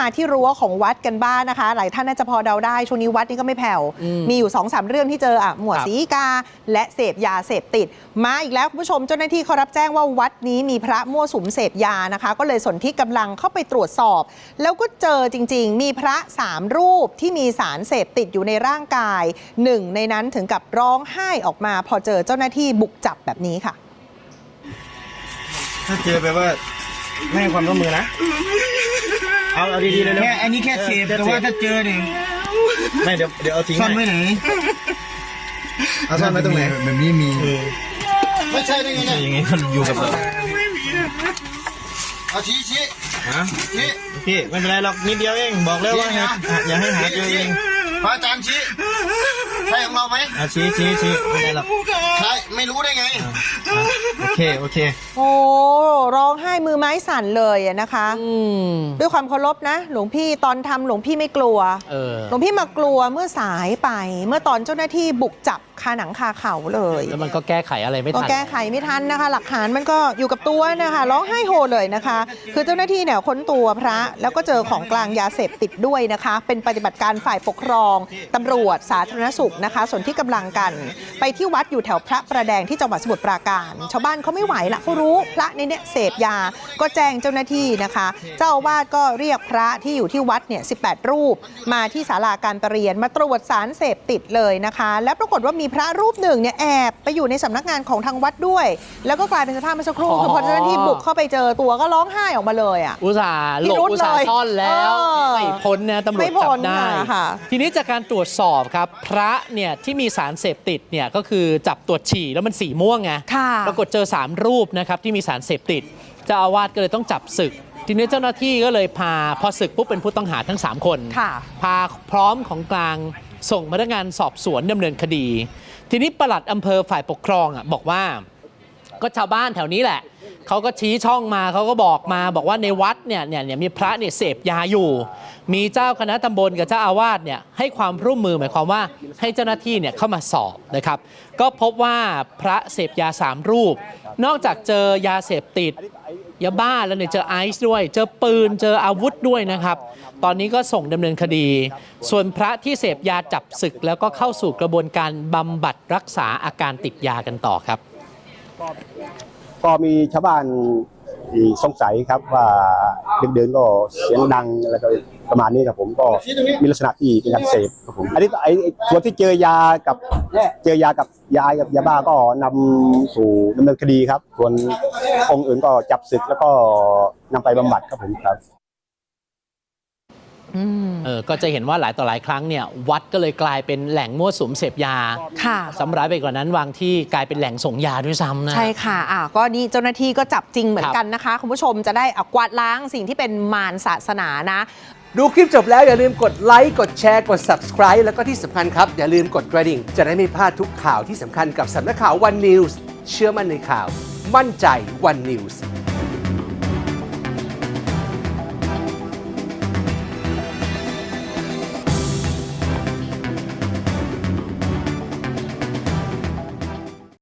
มาที่รั้วของวัดกันบ้างนะคะ หลายท่านน่าจะพอเดาได้ช่วงนี้วัดนี่ก็ไม่แผ่วอืมมีอยู่2อสาเรื่องที่เจออะหมวดครับสีกา และเสพยาเสพติด มาอีกแล้วคุณผู้ชมเจ้าหน้าที่เขารับแจ้งว่าวัดนี้มีพระมั่วสุมเสพยานะคะ ก็เลยสนที่กำลังเข้าไปตรวจสอบ แล้วก็เจอจริง ๆ มีพระสามรูปที่มีสารเสพติดอยู่ในร่างกายหนึ่งในนั้นถึงกับร้องไห้ออกมา พอเจอเจ้าหน้าที่บุกจับแบบนี้ค่ะ ถ้าเจอแปลว่าไม่ให้ความร่วมมือนะ เอาเอาดีๆเลยนะแค่อันนี้แค่เสพแต่ว่าถ้าเจอเนี่ยไม่เดี๋ยวเดี๋ยวเอาทิ้งซ่อนไว้ให้ไหนเอาซ่อนไว้ตรงไหนแบบนี้มีเออไม่ใช่ได้ไงใช่ยังไงมันอยู่กับเราเอาชี้ชี้ฮะชี้โอเคไม่เป็นไรหรอกนิดเดียวเองบอกแล้วว่าอย่าอย่าให้หาเจอเองพระอาจารย์ชี้ ใช่ของเราไหมอะชี้ชี้ชี้ไม่เป็นไรหรอกใช่ไม่รู้ได้ไงอะโอเค โอเค โอ้ร้องไห้มือไม้สั่นเลยอะนะคะ อืม ด้วยความเคารพนะ หลวงพี่ตอนทำหลวงพี่ไม่กลัว เออ หลวงพี่มากลัวเมื่อสายไป เมื่อตอนเจ้าหน้าที่บุกจับคาหนังคาเขาเลยแล้วมันก็แก้ไขอะไรไม่ก็ทัน แก้ไขไม่ทันนะคะ หลักฐานมันก็อยู่กับตัวนะคะร้องไห้โฮเลยนะคะ คือเจ้าหน้าที่เนี่ยค้นตัวพระ แล้วก็เจอของกลางยาเสพติดด้วยนะคะ เป็นปฏิบัติการฝ่ายปกครองตำรวจสาธารณสุขนะคะ ส่วนที่กำลังกัน ไปที่วัดอยู่แถวพระประแดงที่จังหวัดสมุทรปราการ ชาวบ้านเขาไม่ไหวละเขารู้พระในเนี่ยเสพยาก็แจ้งเจ้าหน้าที่นะคะ เจ้าอาวาสก็เรียกพระที่อยู่ที่วัดเนี่ย18รูป มาที่ศาลาการประเรียนมาตรวจสารเสพติดเลยนะคะ และปรากฏว่ามีพระรูปหนึ่งเนี่ยแอบไปอยู่ในสำนักงานของทางวัดด้วย แล้วก็กลายเป็นสภาพเมื่อสักครู่อ๋อคือพอเจ้าหน้าที่บุกเข้าไปเจอตัวก็ร้องไห้ออกมาเลยอะอุตส่าห์หลบพิรุธอุตส่าห์เลยซ่อนแล้วเออไม่พ้นนะตำรวจไม่พ้จับนได้ค่ะทีนี้จากการตรวจสอบครับ พระเนี่ยที่มีสารเสพติดเนี่ยก็คือจับตรวจฉี่แล้วมันสีม่วงไงค่ะปรากฏเจอ 3 รูปนะครับที่มีสารเสพติดเจ้าอาวาสก็เลยต้องจับศึก ทีนี้เจ้าหน้าที่ก็เลยพาพอศึกปุ๊บเป็นผู้ต้องหาทั้ง 3 คนค่ะพาพร้อมของกลางส่งพนักงานสอบสวนดำเนินคดี ทีนี้ปลัดอำเภอฝ่ายปกครองอะบอกว่า ก็ชาวบ้านแถวนี้แหละ เขาก็ชี้ช่องมาเขาก็บอกมาบอกว่าในวัดเนี่ยเนี่ยเนี่ยมีพระเนี่ยเสพยาอยู่ มีเจ้าคณะตำบลกับเจ้าอาวาสเนี่ยให้ความร่วมมือหมายความว่าให้เจ้าหน้าที่เนี่ยเข้ามาสอบนะครับ ก็พบว่าพระเสพยาสามรูป นอกจากเจอยาเสพติดยาบ้าแล้วเนี่ยเจอไอซ์ด้วย เจอปืนเจออาวุธด้วยนะครับ ตอนนี้ก็ส่งดำเนินคดี ส่วนพระที่เสพยาจับศึก แล้วก็เข้าสู่กระบวนการบำบัดรักษาอาการติดยากันต่อครับ ก็มีชาวบ้านสงสัยครับว่าเดินๆก็เสียงดังอะไรประมาณนี้ครับผมก็มีลักษณะที่เป็นการเสพครับผมอันนี้ไอ้ส่วนที่เจอยากับเจอยากับยากับยาบ้าก็นำสู่ดำเนินคดีครับ ส่วนองค์อื่นก็จับศึกแล้วก็นำไปบำบัดครับผมครับ เออก็จะเห็นว่าหลายต่อหลายครั้งเนี่ยวัดก็เลยกลายเป็นแหล่งมั่วสุมเสพยาค่ะสำร้ายไปกว่านั้นวางที่กลายเป็นแหล่งส่งยาด้วยซ้ำนะใช่ค่ะอะก็นี่เจ้าหน้าที่ก็จับจริงเหมือนกันนะคะ คุณผู้ชมจะได้อะกวาดล้างสิ่งที่เป็นมารศาสนานะ ดูคลิปจบแล้วอย่าลืมกดไลค์กดแชร์กด subscribe แล้วก็ที่สำคัญครับ อย่าลืมกดกระดิ่ง จะได้ไม่พลาดทุกข่าวที่สำคัญกับสำนักข่าว One News เชื่อมั่นในข่าว มั่นใจ One News